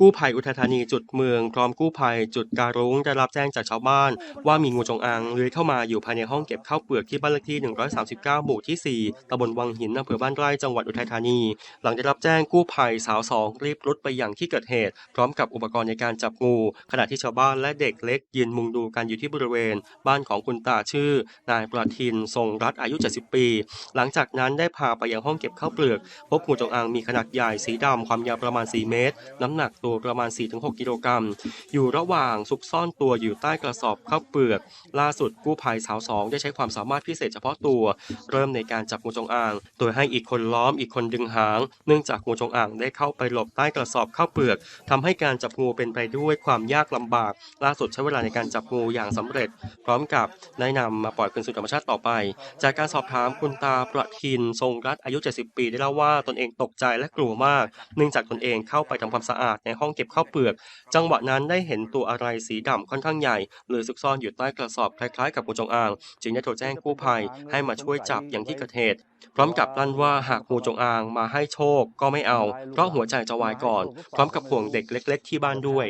กู้ภัยอุทัยธานีจุดเมืองพร้อมกู้ภัยจุดการุ้งได้รับแจ้งจากชาวบ้าน ว่ามีงูจงอางเลื้อยเข้ามาอยู่ภายในห้องเก็บข้าวเปลือกที่บ้านเลขที่ 139 หมู่ที่ 4ตำบลวังหินอำเภอบ้านไร่จังหวัดอุทัยธานี หลังได้รับแจ้งกู้ภัยสาวสองรีบรุดไปยังที่เกิดเหตุ พร้อมกับอุปกรณ์ในการจับงู ขณะที่ชาวบ้านและเด็กเล็กยืนมุงดูกันอยู่ที่บริเวณ บ้านของคุณตาชื่อ นายประทินทรงรัตอายุ 70 ปี หลังจากนั้นได้พาไปยังห้องเก็บข้าวเปลือก พบงูจงอางมีขนาดใหญ่สีดำความยาวประมาณ 4 เมตร น้ำหนักตัวประมาณ 4-6 กิโลกรัม อยู่ระหว่างซุกซ่อนตัวอยู่ใต้กระสอบข้าวเปลือก ล่าสุดกู้ภัยสาวสองได้ใช้ความสามารถพิเศษเฉพาะตัว เริ่มในการจับงูจงอาง โดยให้อีกคนล้อมอีกคนดึงหาง เนื่องจากงูจงอางได้เข้าไปหลบใต้กระสอบข้าวเปลือกทำให้การจับงูเป็นไปด้วยความยากลำบาก ล่าสุดใช้เวลาในการจับงูอย่างสำเร็จ พร้อมกับได้นำมาปล่อยคืนสู่ธรรมชาติต่อไป จากการสอบถามคุณตาประทินทรงรัตอายุ 70 ปีได้เล่าว่าตนเองตกใจและกลัวมาก เนื่องจากตนเองเข้าไปทำความสะอาดในห้องเก็บข้าวเปลือก จังหวะนั้นได้เห็นตัวอะไรสีดำค่อนข้างใหญ่เลยซุกซ่อนอยู่ใต้กระสอบคล้ายๆกับงูจงอาง จึงได้โทรแจ้งกู้ภัยให้มาช่วยจับอย่างที่เกิดเหตุพร้อมกับลั่นว่าหากงูจงอางมาให้โชคก็ไม่เอา เพราะหัวใจจะวายก่อน พร้อมกับห่วงเด็กเล็ก ๆ ที่บ้านด้วย